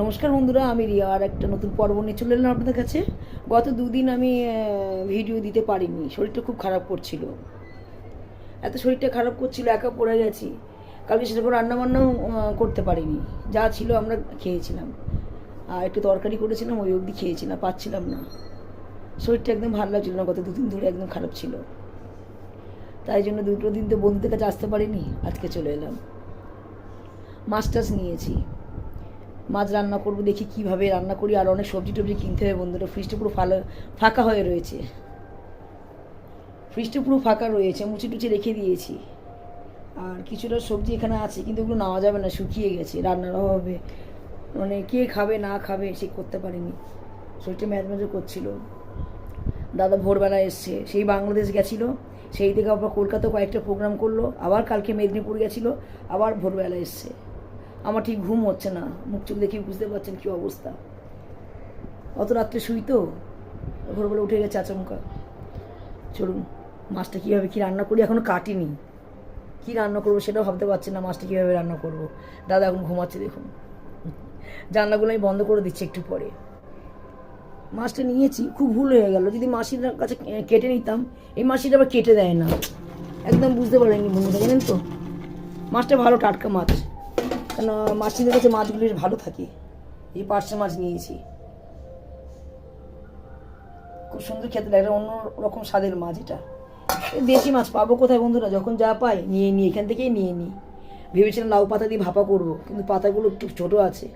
নমস্কার বন্ধুরা, আমি রিয়া, আর একটা নতুন পর্ব নিয়ে চলে এলাম আপনাদের কাছে। গত দুদিন আমি ভিডিও দিতে পারিনি, শরীরটা খুব খারাপ করছিল। এত শরীরটা খারাপ করছিল, একা পড়ে গেছি। কালকে সেরকম রান্নাবান্নাও করতে পারিনি। যা ছিল আমরা খেয়েছিলাম। আর একটু তরকারি করেছিলাম, ওই অবধি খেয়েছিলাম, পাচ্ছিলাম না। শরীরটা একদম ভালো লাগছিল না, গত দুদিন ধরে একদম খারাপ ছিল। তাই জন্য দুটো দিন তো বন্ধুদের কাছে আসতে পারিনি, আজকে চলে এলাম। টাছ নিয়েছি। মাছ রান্না করব, দেখি কীভাবে রান্না করি। আর অনেক সবজি টবজি কিনতে হবে বন্ধুরা, ফ্রিজটা পুরো ফালো, ফাঁকা হয়ে রয়েছে। ফ্রিজটা পুরো ফাঁকা রয়েছে মুচি টুচি রেখে দিয়েছি। আর কিছুটা সবজি এখানে আছে, কিন্তু ওগুলো নেওয়া যাবে না, শুকিয়ে গেছে, রান্নার অভাবে। মানে কে খাবে, না খাবে, সে করতে পারেনি। শরীরটা ম্যাজ ম্যাজও করছিল। দাদা ভোরবেলা এসছে, সেই বাংলাদেশ গেছিল, সেই থেকে আবার কলকাতা কয়েকটা প্রোগ্রাম করল, আবার কালকে মেদিনীপুর গেছিল, আবার ভোরবেলা এসছে। আমার ঠিক ঘুম হচ্ছে না। মুখ চোখ দেখে বুঝতে পারছেন কী অবস্থা। অত রাত্রে শুই তো? ভোরবেলা উঠে গেছে আচমকা। চলুন, মাছটা কীভাবে কী রান্না করি? এখনও কাটিনি। কী রান্না করব সেটাও ভাবতে পারছি না, মাছটা কীভাবে রান্না করব। দাদা এখন ঘুমাচ্ছে, দেখুন। জানলাগুলো আমি বন্ধ করে দিচ্ছি একটু পরে। মাছটা নিয়েছি, খুব ভুল হয়ে গেল। যদি মাসির কাছে কেটে নিতাম, এই মাসিটা আবার কেটে দেয় না। একদম বুঝতে পারেনি বন্ধুরা, জানেন তো? মাছটা ভালো টাটকা মাছ। কেন মাসিদের কাছে মাছগুলি ভালো থাকে। এই পার্শ্ব মাছ নিয়েছি। খুব সুন্দর খেতে লাগে অন্য রকম স্বাদের মাছ এটা। দেশি মাছ পাবো কোথায় বন্ধুরা? যখন যা পাই, নিয়ে নিই এখান থেকেই নিয়ে নিই ভেবেছিলাম লাউ পাতা দিয়ে ভাপা করব, কিন্তু পাতাগুলো একটু ছোটো আছে।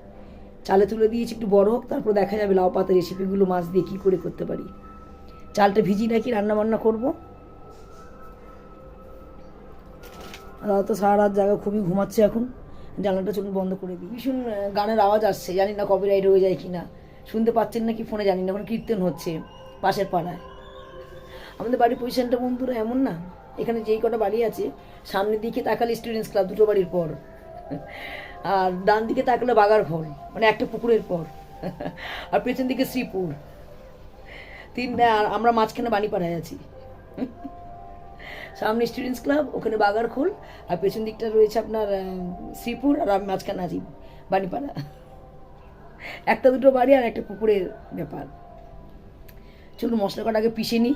চালে তুলে দিয়েছি, একটু বড় হোক, তারপর দেখা যাবে লাউ পাতা রেসিপিগুলো মাছ দিয়ে কী করে করতে পারি। চালটা ভিজিয়ে নাকি রান্না বান্না করব? দাদা তো সারা রাত জায়গা খুবই ঘুমাচ্ছে এখন। জানলাটা চলুন বন্ধ করে দিই। ভীষণ গানের আওয়াজ আসছে, জানি না কপিরাইট হয়ে যায় কি না শুনতে পাচ্ছেন না কি ফোনে, জানি না, ওখানে কীর্তন হচ্ছে পাশের পাড়ায়। আমাদের বাড়ির পজিশনটা বন্ধুরা এমন না, এখানে যেই কটা বাড়ি আছে, সামনের দিকে তাকালে স্টুডেন্টস ক্লাব দুটো বাড়ির পর, আর ডান দিকে তাকালে বাগার ঘর মানে একটা পুকুরের পর, আর পেছন দিকে শ্রীপুর। তিন আর আমরা মাঝখানে বাণীপাড়ায় আছি। সামনে স্টুডেন্টস ক্লাব ওখানে বাগার খোল আর পেছন দিকটা রয়েছে আপনার শ্রীপুর আর আমি মাঝখানে আছি বাণীপাড়া। একটা দুটো বাড়ি আর একটা পুকুরের ব্যাপার। চলুন মশলা কটা আগে পিষে নিই।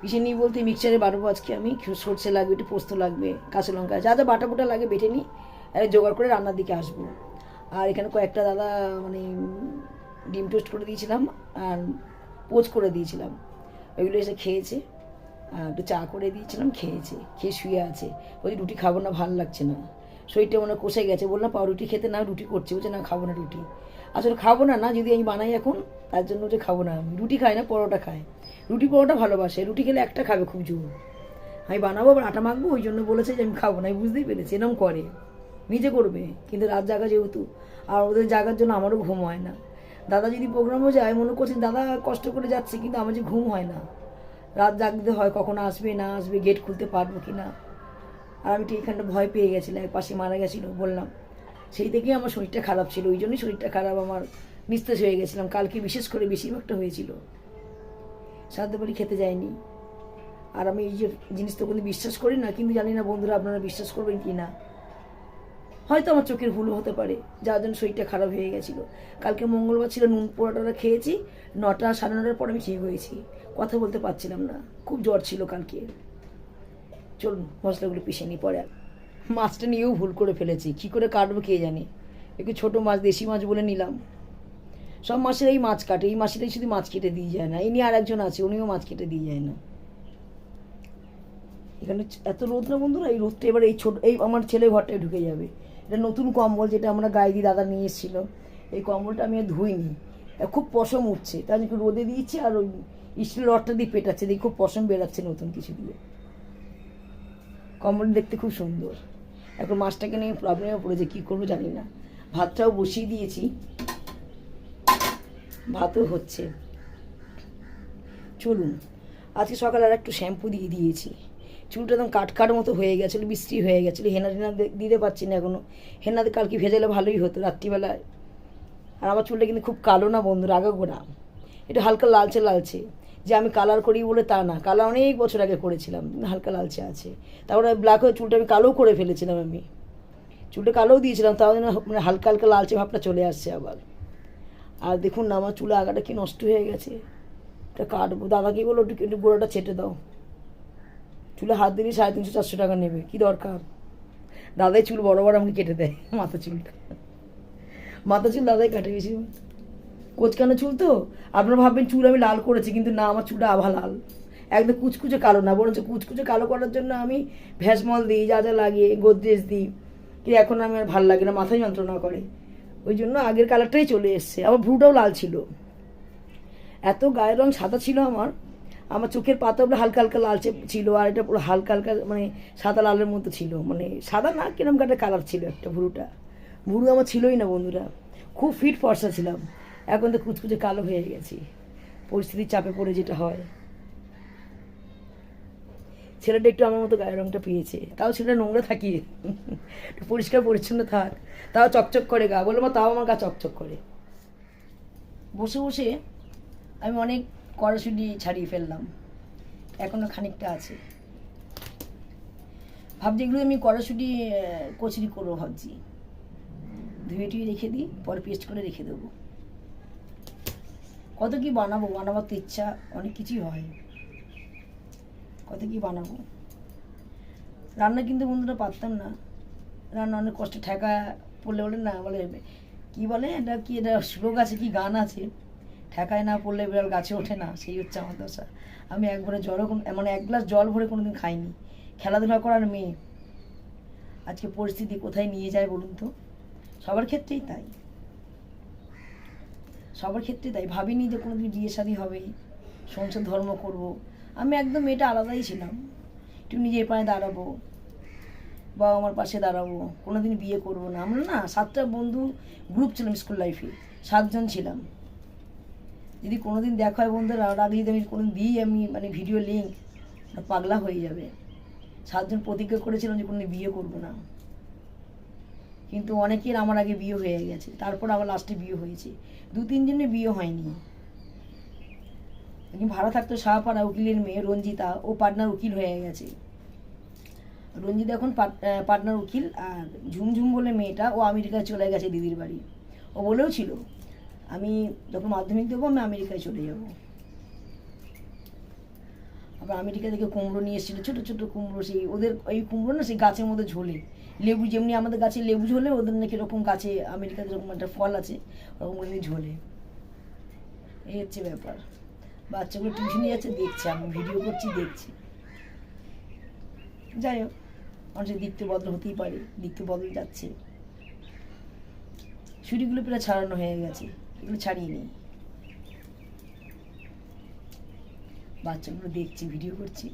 পিষে নিই বলতে মিক্সচারে বাড়বো আজকে আমি। সর্ষে লাগবে, একটু পোস্ত লাগবে, কাঁচা লঙ্কা, যা যা বাটা বুটা লাগে বেটে নিই। আর জোগাড় করে রান্নার দিকে আসব। আর এখানে কয়েকটা দাদা মানে ডিম টোস্ট করে দিয়েছিলাম, আর পোচ করে দিয়েছিলাম। ওইগুলো এসে খেয়েছে। একটু চা করে দিয়েছিলাম, খেয়েছে, খেয়ে শুয়ে আছে। বলছি, রুটি খাব না, ভালো লাগছে না। শরীরটা মনে কষে গেছে। বললাম পাউরুটি খেতে না রুটি করছে। বলছে, না, খাব না রুটি। আসলে খাব না না, যদি আমি বানাই এখন, তার জন্য হচ্ছে খাব না। আমি রুটি খাই না, পরোটা খায়। রুটি, পরোটা ভালোবাসে। রুটি খেলে একটা খাবে খুব জোর। আমি বানাবো, আবার আটা মাখবো, ওই জন্য বলেছে যে আমি খাব না। আমি বুঝতেই পেরেছি, এরকম করে। নিজে করবে, কিন্তু রাত জাগা যেহেতু, আর ওদের জাগার জন্য আমারও ঘুম হয় না। দাদা যদি প্রোগ্রামও যায়, মনে করছেন দাদা কষ্ট করে যাচ্ছে, কিন্তু আমার যে ঘুম হয় না। রাত জাগতে হয়, কখন আসবে, না আসবে গেট খুলতে পারব কি না আর আমি ঠিক এখানটা ভয় পেয়ে গেছিলাম, এক পাশে মারা গেছিল, বললাম, সেই থেকেই আমার শরীরটা খারাপ ছিল, ওই জন্যই শরীরটা খারাপ, আমার নিস্তেজ হয়ে গেছিলাম। কালকে বিশেষ করে বেশিরভাগটা হয়েছিল। সাধ্য বাড়ি খেতে যায়নি। আর আমি এই যে জিনিস তো কোনো বিশ্বাস করি না, কিন্তু জানি না বন্ধুরা আপনারা বিশ্বাস করবেন কি না হয়তো আমার চোখের ভুল হতে পারে, যার জন্য শরীরটা খারাপ হয়ে গেছিল। কালকে মঙ্গলবার ছিল, নুন পোড়াটা খেয়েছি, নটা সাড়ে নটার পর আমি ঠিক হয়েছি। কথা বলতে পারছিলাম না, খুব জ্বর ছিল কালকে। চলুন, মশলাগুলো পিষে নিই পরে। মাছটা নিয়েও ভুল করে ফেলেছি, কী করে কাটবো কে জানে? একটু ছোটো মাছ, দেশি মাছ বলে নিলাম। সব মাছের এই মাছ কাটে, এই মাছেরাই শুধু মাছ কেটে দিয়ে যায় না ইনি আর একজন আছে, উনিও মাছ কেটে দিয়ে যায় না। এখানে এত রোদ না বন্ধুরা? এই রোদটা এবার এই ছোট, এই আমার ছেলে ঘরটায় ঢুকে যাবে। এটা নতুন কম্বল যেটা আমরা গায়ে দিয়ে দাদা নিয়ে এসেছিল এই কম্বলটা আমি আর ধুইনি। খুব পশম উঠছে। তাই জন্য একটু রোদে দিয়েছি আর ওই স্টিল রডটা দিয়ে পেটাচ্ছে। দেখি খুব পশম বেরাচ্ছে নতুন কিছু দিয়ে। কম্বল দেখতে খুব সুন্দর। এখন মাছটাকে নিয়ে প্রবলেমে পড়েছে। কী করব জানি না। ভাতটাও বসিয়ে দিয়েছি। ভাতও হচ্ছে। চলুন। আজকে সকালে আর একটু শ্যাম্পু দিয়ে দিয়েছি। চুলটা একদম কাটকাট মতো হয়ে গেছিল বৃষ্টি হয়ে গেছিল। হেনা টেনা দিতে পারছি না এখনও হেনাতে কালকে ভেজালে ভালোই হতো রাত্রিবেলায়। আর আমার চুলটা কিন্তু খুব কালো না বন্ধুর আগে গোড়া। একটু হালকা লালচে লালচে। যে আমি কালার করি বলে তা না, কালার অনেক বছর আগে করেছিলাম, হালকা লালচে আছে। তারপরে ব্ল্যাক হয়ে চুলটা আমি কালো করে ফেলেছিলাম আমি। চুলটা কালোও দিয়েছিলাম, তাও যেন মানে হালকা হালকা লালচে ভাবটা চলে আসছে আবার। আর দেখুন না, আমার চুলে আগাটা কি নষ্ট হয়ে গেছে। এটা কাটবো। দাদাকে বলো একটু গোড়াটা ছেটে দাও। চুলে হাত দিলে সাড়ে তিনশো, চারশো টাকা নেবে। কি দরকার? দাদাই চুল বড় বড় আমাকে কেটে দেয়, মাথা চুলটা। মাথা চুল দাদাই কাটে বেশি। কোচকানো চুল তো? আপনারা ভাববেন চুল আমি লাল করেছি, কিন্তু না, আমার চুলটা আভা লাল। একদম কুচকুচে কালো না, বরঞ্চ কুচকুচে কালো করার জন্য আমি ভ্যাসমল দিই, যা যা লাগিয়ে গোদরেজ দিই। কিন্তু এখন আমি আর ভালো লাগে না, মাথায় যন্ত্রণা করে। ওই জন্য আগের কালারটাই চলে এসছে। আমার ভ্রুটাও লাল ছিল। এত গায়ের রং সাদা ছিল আমার আমার চোখের পাতাগুলো হালকা হালকা লালচে ছিল আর এটা পুরো হালকা হালকা মানে সাদা লালের মতো ছিল। মানে সাদা না, কিরম একটা কালার ছিল একটা ভুরুটা। ভুরু আমার ছিলই না বন্ধুরা। খুব ফিট ফর্সা ছিলাম। এখন তো কুচকুচে কালো হয়ে গেছি। পরিস্থিতির চাপে পড়ে যেটা হয়। ছেলেটা একটু আমার মতো গায়ের রঙটা পেয়েছে। তাও ছেলেটা নোংরা থাকি। একটু পরিষ্কার পরিচ্ছন্ন থাক। তাও চকচক করে গা। বলল তাও আমার গা চকচক করে। বসে বসে আমি অনেক কড়াশুটি ছাড়িয়ে ফেললাম। এখনও খানিকটা আছে। ভাবছি এগুলো আমি কড়াশুটি কচুরি করব ভাবছি। ধুয়ে টুয়ে রেখে দিই, পরে পেস্ট করে রেখে দেবো। কত কি বানাবো? বানাবার তো ইচ্ছা, অনেক কিছুই হয়। কত কি বানাবো? রান্না কিন্তু বন্ধুরা পারতাম না। রান্না অনেক কষ্ট ঠেকা পড়লে বলে না, বলে কি বলে? এটা কি, এটা শ্লোক আছে কি, গান আছে? ঠেকায় না পড়লে বিড়াল গাছে ওঠে না, সেই হচ্ছে আমার দশা। আমি একবারে জলও কোনো মানে এক গ্লাস জল ভরে কোনোদিন খাইনি। খেলাধুলা করার মেয়ে। আজকে পরিস্থিতি কোথায় নিয়ে যায় বলুন তো? সবার ক্ষেত্রেই তাই। সবার ক্ষেত্রে তাই। ভাবিনি যে কোনোদিন বিয়ে শাদী হবে। সংসার ধর্ম করব। আমি একদম এটা আলাদাই ছিলাম। একটু নিজের পায়ে দাঁড়াবো। বাবা আমার পাশে দাঁড়াবো। কোনোদিন বিয়ে করব না। আমরা না সাতটা বন্ধু গ্রুপ ছিলাম স্কুল লাইফে সাতজন ছিলাম। যদি কোনোদিন দেখা হয় বন্ধুরা আর আগে যদি আমি কোনোদিন দিই আমি মানে ভিডিও লিঙ্ক পাগলা হয়ে যাবে। সাতজন প্রতিজ্ঞা করেছিলাম যে কোনোদিন বিয়ে করব না। কিন্তু অনেকের আমার আগে বিয়ে হয়ে গেছে তারপর আবার লাস্টে বিয়ে হয়েছে। দু তিনজনের বিয়ে হয়নি। একজন ভাড়া থাকতো শাহপাড়া উকিলের মেয়ে রঞ্জিতা ও পার্টনার উকিল হয়ে গেছে। রঞ্জিতা এখন আহ, উকিল আর ঝুমঝুম বলে মেয়েটা ও আমেরিকায় চলে গেছে দিদির বাড়ি। ও বলেও ছিল আমি যখন মাধ্যমিক দেবো, আমি আমেরিকায় চলে যাব। আবার আমেরিকা থেকে কুমড়ো নিয়ে এসেছিল, ছোটো ছোটো কুমড়ো, সেই ওদের ওই কুমড়ো না, সেই গাছের মধ্যে ঝোলে। লেবু যেমনি আমাদের গাছে লেবু ঝোলে, ওদের নাকি এরকম গাছে, আমেরিকাতে যেরকম একটা ফল আছে, ওরকম করে ঝোলে। এই হচ্ছে ব্যাপার। বাচ্চাগুলো টিউশনে যাচ্ছে, দেখছে, আমি ভিডিও করছি, দেখছি। যাই হোক মানুষের দিকতে বদল হতেই পারে দিকতে বদল যাচ্ছে। ছুরিগুলো প্রায় ছাড়ানো হয়ে গেছে। এগুলো ছাড়িয়ে নিই বাচ্চাগুলো দেখছি ভিডিও করছি।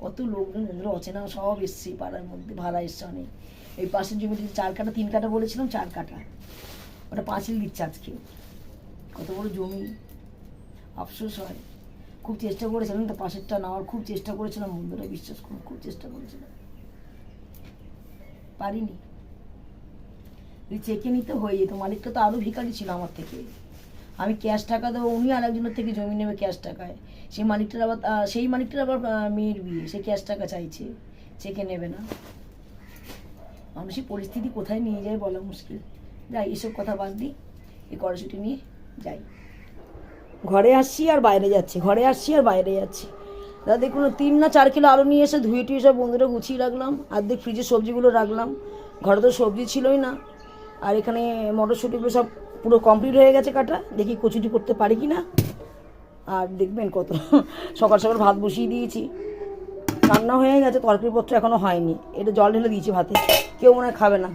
কত লোকজন, বন্ধুরা অচেনা সব এসছে পাড়ার মধ্যে, ভাড়া এসছে অনেক। এই পাশের জমিতে চার কাটা, তিন কাটা বলেছিলাম, চার কাটা। ওটা পাঁচিল দিচ্ছে আজকে। কত বড় জমি। আফসোস হয়। খুব চেষ্টা করেছিলাম তো পাশেরটা নেওয়ার খুব চেষ্টা করেছিলাম, বন্ধুরা, বিশ্বাস করুন, খুব চেষ্টা করেছিলাম। পারিনি। যদি চেকে নিতে হয়ে যেত, মালিকটা তো আরও ভিখারি ছিল আমার থেকে। আমি ক্যাশ টাকা দেবো, উনি আরেকজনের থেকে জমি নেবে ক্যাশ টাকায়। সেই মালিকটার আবার সেই মালিকটার আবার মেয়ের বিয়ে, সে ক্যাশ টাকা চাইছে, চেকে নেবে না। মানুষের পরিস্থিতি কোথায় নিয়ে যায় বলা মুশকিল। যাই, এসব কথা বাদ দিই, এই কড়াশুটি নিয়ে যাই। ঘরে আসছি আর বাইরে যাচ্ছি, ঘরে আসছি আর বাইরে যাচ্ছি। দাদা, দেখুন, তিন না চার কিলো আলু নিয়ে এসে ধুয়ে টুয়ে সব বন্ধুরা গুছিয়ে রাখলাম। অর্ধেক ফ্রিজে সবজিগুলো রাখলাম। ঘরে তো সবজি ছিলই না। আর এখানে মটরশুঁটিগুলো সব পুরো কমপ্লিট হয়ে গেছে কাটা। দেখি কচুটি করতে পারি কি না আর দেখবেন কত। সকাল সকাল ভাত বসিয়ে দিয়েছি। রান্না হয়ে গেছে, তরকারিপত্র এখনও হয়নি। এটা জল ঢেলে দিয়েছি ভাতে। কেউ মনে খাবে না।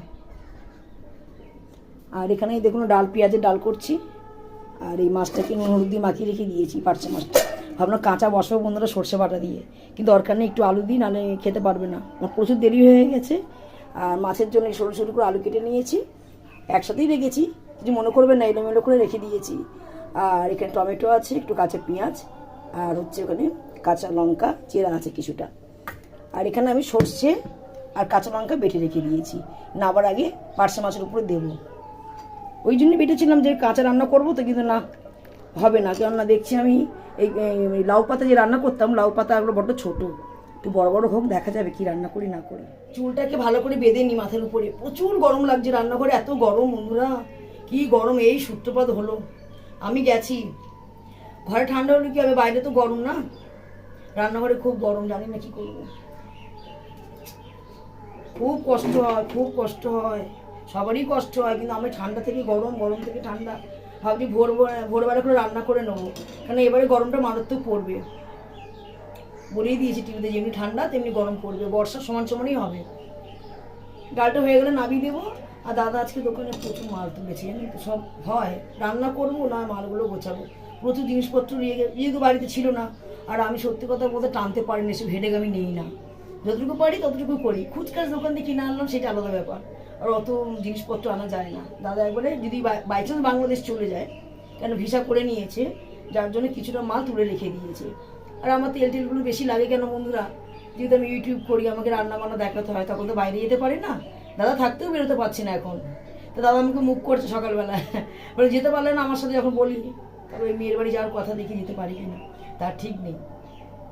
আর এখানে দেখুন ডাল, পেঁয়াজের ডাল করছি। আর এই মাছটাকে নুন, হলুদ দিয়ে মাখিয়ে রেখে দিয়েছি পার্চে মাছটা। ভাবলাম কাঁচা বসাবো বন্ধুরা সর্ষে বাটা দিয়ে। কিন্তু দরকার নেই একটু আলু দিই, নাহলে খেতে পারবে না। আমার প্রচুর দেরি হয়ে গেছে। আর মাছের জন্য সরু সরু করে আলু কেটে নিয়েছি। একসাথেই রেখেছি, কিছু মনে করবেন না, এলোমেলো করে রেখে দিয়েছি। আর এখানে টমেটো আছে, একটু কাঁচা পেঁয়াজ, আর হচ্ছে ওখানে কাঁচা লঙ্কা, চেরা আছে কিছুটা। আর এখানে আমি সর্ষে আর কাঁচা লঙ্কা বেটে রেখে দিয়েছি। নাবার আগে পার্শে মাছের উপরে দেবো। ওই জন্য বেটেছিলাম যে কাঁচা রান্না করব তো, কিন্তু না, হবে না। কেননা দেখছি আমি এই এই লাউ পাতা যে রান্না করতাম, লাউ পাতা পাতাগুলো বড্ড ছোটো। একটু বড় বড় হোক, দেখা যাবে কি রান্না করি, না করি। চুলটাকে ভালো করে বেঁধে নি মাথার উপরে। প্রচুর গরম লাগছে রান্নাঘরে, এত গরম বন্ধুরা। কি গরম, এই সূত্রপাত হলো। আমি গেছি। ঘরে ঠান্ডা হলে কি হবে? বাইরে তো গরম না? রান্নাঘরে খুব গরম, জানি না কি করব। খুব কষ্ট হয়, খুব কষ্ট হয়। সবারই কষ্ট হয়, কিন্তু আমি ঠান্ডা থেকে গরম গরম থেকে ঠান্ডা। ভাবছি ভোর ভোরবেলা করে রান্না করে নেব। কারণ এবারে গরমটা মারাত্মক পড়বে। বলেই দিয়েছি টিভিতে, যেমনি ঠান্ডা, তেমনি গরম পড়বে, বর্ষা সমান সমানই হবে। ডালটা হয়ে গেলে নামিয়ে দেবো, আর দাদা আজকে দোকানে প্রচুর মাল তুলেছে জানি সব হয়। রান্না করব, না মালগুলো গোছাবো। প্রচুর জিনিসপত্র নিয়ে গে- যেহেতু বাড়িতে ছিল না। আর আমি সত্যি কথা বলতে টানতে পারি না সে হেডেক আমি নেই না। যতটুকু পারি, ততটুকু করি। খুচকাচ দোকান থেকে কিনে আনলাম, সেটা আলাদা ব্যাপার। আর অত জিনিসপত্র আনা যায় না। দাদা একবারে যদি বাই চান্স বাংলাদেশ চলে যায়, কেন ভিসা করে নিয়েছে, যার জন্য কিছুটা মাল তুলে রেখে দিয়েছে। আর আমার তেল টেলগুলো বেশি লাগে কেন বন্ধুরা? যেহেতু আমি ইউটিউব করি, আমাকে রান্না বান্না দেখাতে হয়, তখন তো বাইরে যেতে পারি না। দাদা থাকতেও বেরোতে পারছি না এখন। তো দাদা আমাকে মুখ করছে সকালবেলায় বলে, যেতে পারলে না আমার সাথে যখন বলি। তবে ওই মেয়ের বাড়ি যাওয়ার কথা দেখে যেতে পারি কিনা, তার ঠিক নেই।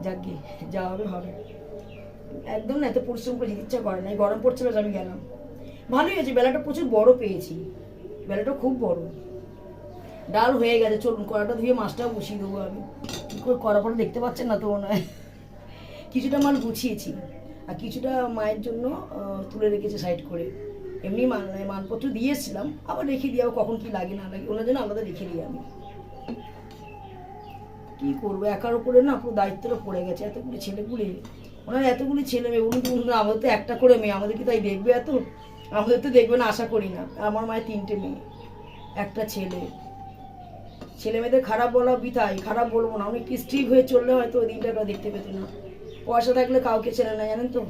যাক গিয়ে যাওয়া হবে হবে। একদম না, এত পরিশ্রম করে যেতে ইচ্ছা করে না গরম পড়ছিল যে আমি গেলাম। ভালোই হয়েছে, বেলাটা প্রচুর বড় পেয়েছি। বেলাটা খুব বড়। ডাল হয়ে গেছে, চলুন কড়াটা ধুয়ে মাছটাও বসিয়ে দেবো আমি। কী করে কড়া দেখতে পাচ্ছেন না তো মনে হয়? কিছুটা মাল গুছিয়েছি, আর কিছুটা মায়ের জন্য তুলে রেখেছে সাইড করে। এমনি মানে মালপত্র দিয়েছিলাম আবার রেখে দিয়ে আবার কখন কি লাগে না লাগে, ওনার জন্য আলাদা রেখে দিই আমি। কী করব, একার উপরে না পুরো দায়িত্বটা পড়ে গেছে, এতগুলি ছেলেগুলি। ওনার এতগুলি ছেলে মেয়ে উনি তো উনি- আমাদের তো একটা করে মেয়ে, আমাদের কি তাই দেখবে এত? আমাদের তো দেখবে না, আশা করি না। আমার মায়ের তিনটে মেয়ে, একটা ছেলে। ছেলে মেয়েদের খারাপ বলা বিতাই খারাপ বলব না। অনেক স্ট্রিক হয়ে চললে হয়তো ওই দিনটা দেখতে পেত না। পয়সা থাকলে কাউকে ছেড়ে না, জানেন তো?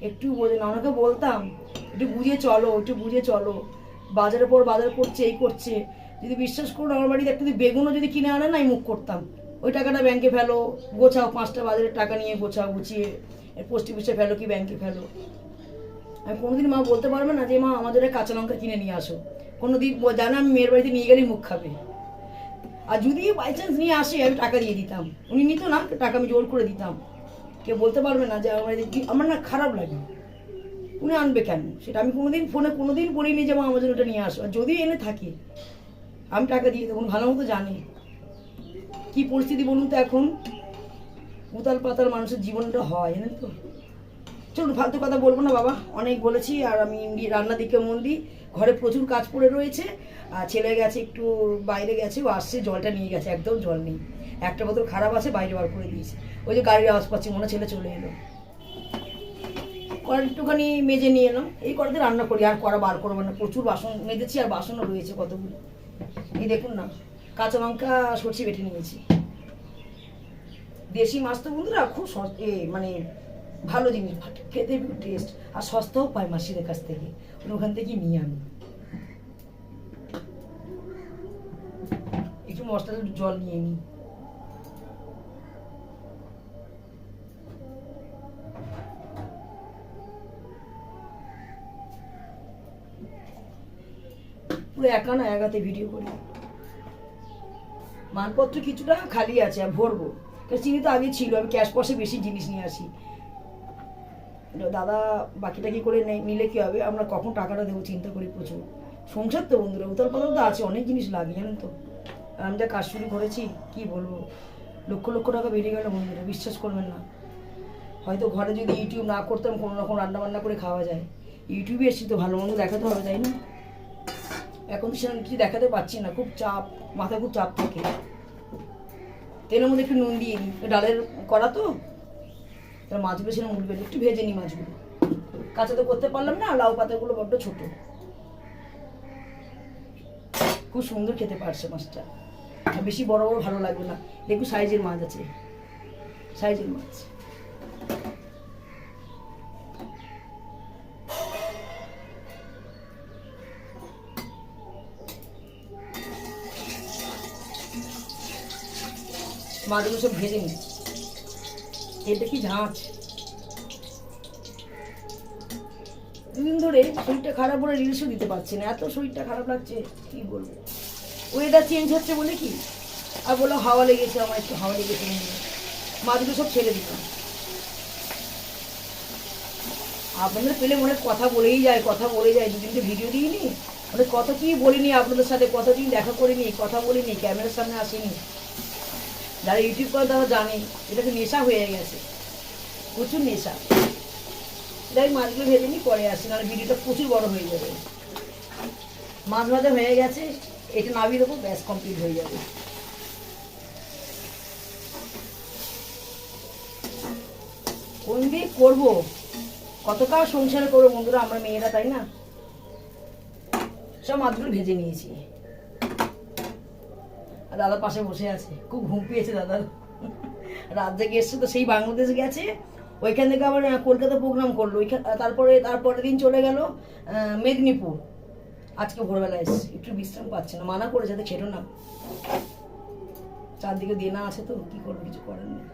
একটু বোঝে না, ওনাকে বলতাম, একটু বুঝে চলো, একটু বুঝে চলো। বাজারের পর বাজার করছে, এই করছে। যদি বিশ্বাস করুন আমার বাড়িতে একটা যদি বেগুনও যদি কিনে আনে না মুখ করতাম। ওই টাকাটা ব্যাংকে ফেলো, গোছাও, পাঁচটা বাজারের টাকা নিয়ে গোছাও, গুছিয়ে পোস্ট অফিসে ফেলো কি ব্যাংকে ফেলো? আমি কোনোদিন মা বলতে পারবে না যে, মা, আমাদের কাঁচা লঙ্কা কিনে নিয়ে আসো। কোনোদিন ব- জানে আমি মেয়ের বাড়িতে নিয়ে গেলেই মুখ খাবে। আর যদি বাই চান্স নিয়ে আসে, আমি টাকা দিয়ে দিতাম। উনি নিত না টাকা আমি জোর করে দিতাম। কেউ বলতে পারবে না যে আমার আমার না খারাপ লাগে। উনি আনবে কেন? সেটা আমি কোনোদিন ফোনে, কোনোদিন বলিনি যে আমার জন্য ওটা নিয়ে আসো। আর যদি এনে থাকে, আমি টাকা দিয়ে দেবো। ভালো মতো জানি। কি পরিস্থিতি বলুন তো এখন? উতাল পাতাল মানুষের জীবনটা হয়, জানেন তো? চলুন, ফালতু কথা বলব না বাবা। অনেক বলেছি, আর আমি রান্নার দিকে মন দিই। ঘরে প্রচুর কাজ পড়ে রয়েছে। আর ছেলে গেছে, একটু বাইরে গেছে, ও আসছে, জলটা নিয়ে গেছে, একদম জল নেই। একটা বোতল খারাপ আছে, বাইরে বার করে দিয়েছে। ওই যে গাড়ির আওয়াজ পাচ্ছি, মনে ছেলে চলে এলো। কড়া একটুখানি মেজে নিয়ে এলাম। এই কড়াতে রান্না করি, আর কড়া বার করব না। প্রচুর বাসন মেজেছি, আর বাসনও রয়েছে কতগুলো। এই দেখুন না, কাঁচা লঙ্কা, সরষে বেটে নিয়েছি। দেশি মাছ তো বন্ধুরা খুব মানে ভালো জিনিস খেতে টেস্ট আর সস্তাও পাই মাসিদের কাছ থেকে। ওখান থেকে নিয়ে আমি একটু মশলা একটু জল নিয়ে নিই পুরো একা না, একাতে ভিডিও করি। মালপত্র কিছুটা খালি আছে ভরবো। চিনি তো আগে ছিল, আমি ক্যাশ পয়সা বেশি জিনিস নিয়ে আসি। দাদা বাকিটা কি করে নেই নিলে কি হবে? আমরা কখন টাকাটা দেবো চিন্তা করি প্রচুর। সংসার তো বন্ধুরা উত্তর পাতাল তো আছে, অনেক জিনিস লাগে, জানেন তো। আমি যা কাজ শুরু করেছি, কি বলব? লক্ষ লক্ষ টাকা বেরিয়ে গেল বন্ধুরা, বিশ্বাস করবেন না। হয়তো ঘরে যদি ইউটিউব না করতাম, কোনো রকম রান্না বান্না করে খাওয়া যায়। ইউটিউবে এসেছি তো, ভালো মন্দ দেখাতে হবে, তাই না? এখন সেরকম কিছু দেখাতে পারছি না, খুব চাপ, মাথা খুব চাপ থাকে। তেলের মধ্যে একটু নুন দিয়ে নিই ডালের করা তো? তাহলে মাছগুলো সেরকম উঠবে একটু ভেজে নিই মাছগুলো। কাঁচা তো করতে পারলাম না লাউ পাতাগুলো বড্ড ছোট। খুব সুন্দর খেতে পারছে মাছটা। আর বেশি বড় বড় ভালো লাগবে না। দেখুন সাইজের মাছ আছে। সাইজের মাছ। মাছগুলো সব ভেজে নিই এটা কি ঝাঁচ দুদিন ধরে শরীরটা খারাপ রিলসও দিতে পারছি না। এত শরীরটা খারাপ লাগছে বলব? ওয়েদার চেঞ্জ হচ্ছে বলে কি? আর বলো হাওয়া লেগেছে, আমার একটু হাওয়া লেগেছে মাছগুলো সব ছেড়ে দিতাম আপনাদের পেলে মনে কথা বলেই যায়, কথা বলে যায়। দুদিন তো ভিডিও দিইনি। মানে কত কি বলিনি আপনাদের সাথে কতদিন দেখা করিনি, কথা বলিনি ক্যামেরার সামনে আসিনি। যারা ইউটিউব করে তারা জানে এটা তো নেশা হয়ে গেছে। প্রচুর নেশা। যাই মাছগুলো ভেজে নিই, পরে আসি, নাহলে ভিডিওটা প্রচুর বড় হয়ে যাবে। মাছ ভাজা হয়ে গেছে, এটা নামিয়ে দেবো, ব্যাস কমপ্লিট হয়ে যাবে। কোন দিয়ে করব? কত সংসারে করব বন্ধুরা? আমরা মেয়েরা, তাই না? সব মাছগুলো ভেজে নিয়েছি। আর দাদা পাশে বসে আছে। খুব ঘুম পেয়েছে দাদার। রাত জেগে এসছে তো সেই বাংলাদেশ গেছে। ওইখান থেকে আবার কলকাতা প্রোগ্রাম করল। ওইখান তারপরে, তারপরের দিন চলে গেল মেদিনীপুর। আজকে ভোরবেলা এসছে। একটু বিশ্রাম পাচ্ছে না। মানা করেছে তো খেলো না। চারদিকে দেনা আছে তো, কি করব, কিছু করার নেই।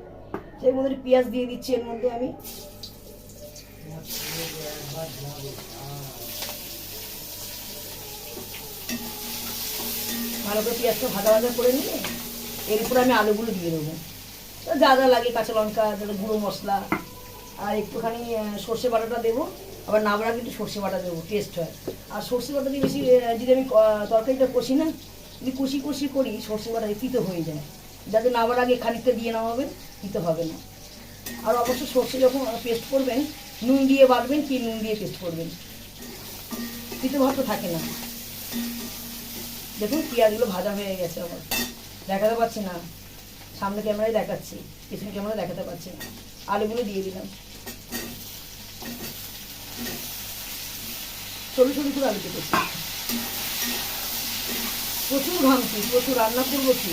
সেই মধ্যে পেঁয়াজ দিয়ে দিচ্ছি এর মধ্যে আমি। ভালো করে পেঁয়াজটা ভাজা ভাজা করে নিয়ে এর উপরে আমি আলুগুলো দিয়ে দেবো। যা যা লাগে কাঁচা লঙ্কা যাতে গুঁড়ো মশলা, আর একটুখানি সর্ষে বাটাটা দেবো। আবার নাবড়া কিন্তু সর্ষে বাটা দেবো টেস্ট হয়। আর সর্ষে বাটা দিয়ে বেশি যদি আমি তরকারিটা কষি না, যদি কষি কষি করি, সর্ষে বাটা তিতো হয়ে যায়। যাতে নাবার আগে খানিকটা দিয়ে নামাবে তিতো হবে না। আর অবশ্য সর্ষে যখন পেস্ট করবেন, নুন দিয়ে বাটবেন, কি নুন দিয়ে পেস্ট করবেন? তিতো ভাত তো থাকে না। দেখুন পেঁয়াজগুলো ভাজা হয়ে গেছে আমার। দেখাতে পাচ্ছি না। সামনে ক্যামেরায় দেখাচ্ছি, পিছনে ক্যামেরা দেখাতে পাচ্ছি না। আলুগুলো দিয়ে দিলাম। সরু সরু করে আলু কেটেছি। প্রচুর ঘামছি প্রচুর রান্না করব কি?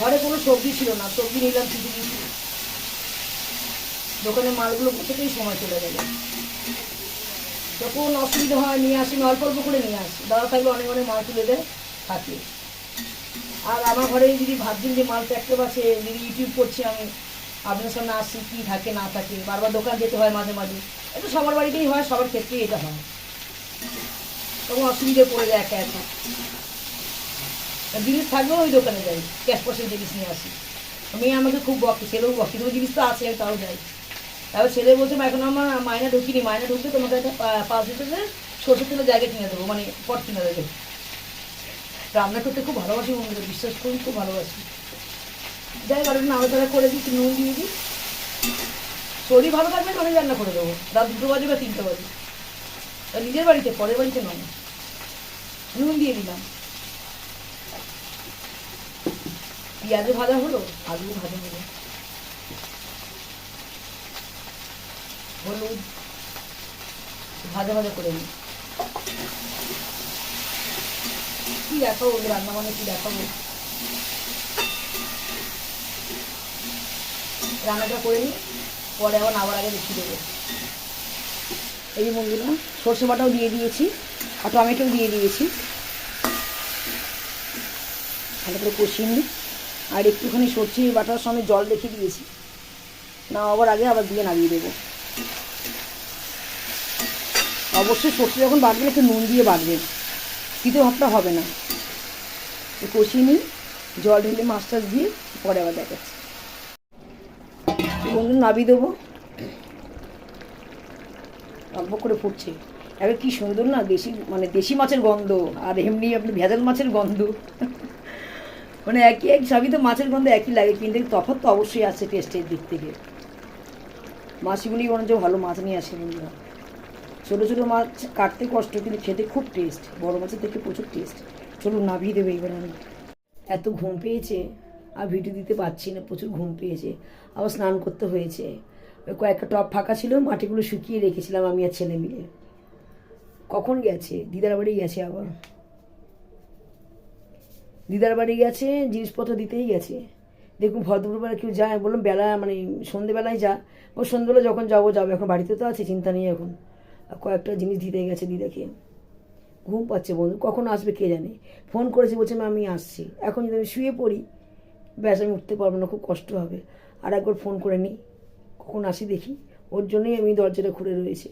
ঘরে কোনো সবজি ছিল না, সবজি নিলাম, কিছু কিছু দোকানে মালগুলো প্রত্যেকেই সময় চলে গেল। যখন অসুবিধা হয়, নিয়ে আসি, আমি অল্প করে নিয়ে আসি। দাদা থাকলে অনেক অনেক মাল তুলে দেয়, থাকি। আর আমার ঘরে যদি ভাবছেন যে মাল প্যাকতে আছে যদি ইউটিউব করছি আমি, আপনার সামনে আসছি, কী থাকে, না থাকে, বারবার দোকান যেতে হয় মাঝে মাঝে। এটা সবার বাড়িতেই হয়, সবার ক্ষেত্রেই এটা হয়। তখন অসুবিধে পড়ে যায় একা একা। জিনিস থাকলেও ওই দোকানে যাই, ক্যাশ পয়সার জিনিস নিয়ে আসি। মেয়ে আমাকে খুব বকে, ছেলেও বকে তোমার জিনিস তো আছে আমি তাও যাই। তারপর ছেলে বলছে "মা, এখন আমার মায়না ঢুকিনি মায়না ঢুকতে তোমাকে একটা পাঁচ লিটারে সরষের তেলের জায়গা কিনে দেবো মানে পট কিনে দেবে। রান্না করতে খুব ভালোবাসি বন্ধুরা বিশ্বাস করি খুব ভালোবাসি। যাই কারণ নাড়াচাড়া করে দিই একটু নুন দিয়ে দিই। শরীর ভালো থাকবে আমি রান্না করে দেবো রাত দুটো বাজে বা তিনটে বাজে। নিজের বাড়িতে পরের বাড়িতে নয়। নুন দিয়ে দিলাম। পেঁয়াজও ভাজা হলো আলু ভাজা হলো। হলুদ ভাজা ভাজা করে নিই। কি দেখাবো রান্না মানে কি দেখাবো? রান্নাটা করে নিই, পরে আবার আবার আগে দেখিয়ে দেবো। এই বন্ধুরা, সর্ষে বাটাও দিয়ে দিয়েছি আর টমেটো দিয়ে দিয়েছি। ভালো করে কষিয়ে নিই। আর একটুখানি সর্ষে বাটার সঙ্গে জল রেখে দিয়েছি। না আবার আগে আবার দিয়ে নামিয়ে দেবো। অবশ্যই সর্ষে যখন বাটবেন একটু নুন দিয়ে বাটবেন তিতো ভাবটা হবে না। কষিয়ে নিই, জল ঢেলে মাছ টাছ দিয়ে পরে আবার দেখাচ্ছি। বন্ধু নাবিয়ে দেবো। অল্প করে ফুটছে। এবার কি সুন্দর না, দেশি মানে দেশি মাছের গন্ধ, আর এমনি আপনি ভেজাল মাছের গন্ধ। মানে একই এক সবই তো মাছের গন্ধ একই লাগে, কিন্তু তফাৎ তো অবশ্যই আছে টেস্টের দিক থেকে। মাছগুলি বরঞ্চ ভালো মাছ নিয়ে আসে বন্ধুরা। ছোটো ছোটো মাছ কাটতে কষ্ট, কিন্তু খেতে খুব টেস্ট বড় মাছের থেকে প্রচুর টেস্ট চলুন নাভিয়ে দেবে এবার আমি। এত ঘুম পেয়েছে, আর ভিডিও দিতে পারছি না, প্রচুর ঘুম পেয়েছে। আবার স্নান করতে হয়েছে। কয়েকটা টপ ফাঁকা ছিল, মাটিগুলো শুকিয়ে রেখেছিলাম আমি আর ছেলে মিলে। কখন গেছে? দিদার বাড়ি গেছে আবার। দিদার বাড়ি গেছে, জিনিসপত্র দিতেই গেছে। দেখুন ভদ্রবেলা কেউ যায় বললাম, বেলা মানে সন্ধেবেলায় যা। ও সন্ধেবেলা যখন যাব যাব। এখন বাড়িতে তো আছে, চিন্তা নেই এখন। কয়েকটা জিনিস দিতে গেছে দিদাকে। ঘুম পাচ্ছে বন্ধু কখন আসবে কে জানে? ফোন করেছে বলছে "মা, আমি আসছি। এখন যদি আমি শুয়ে পড়ি ব্যাস আমি উঠতে পারব না খুব কষ্ট হবে। আর একবার ফোন করে নিই কখন আসি দেখি। ওর জন্যই আমি দরজাটা খুলে রয়েছে।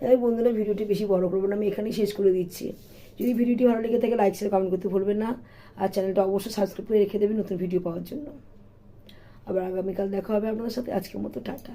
এই বন্ধুরা ভিডিওটি বেশি বড় করব না আমি এখানেই শেষ করে দিচ্ছি। যদি ভিডিওটি ভালো লেগে থাকে লাইক শেয়ার কমেন্ট করতে ভুলবেন না। আর চ্যানেলটা অবশ্যই সাবস্ক্রাইব করে রেখে দেবেন নতুন ভিডিও পাওয়ার জন্য। আবার আগামীকাল দেখা হবে আপনাদের সাথে। আজকের মতো টাটা।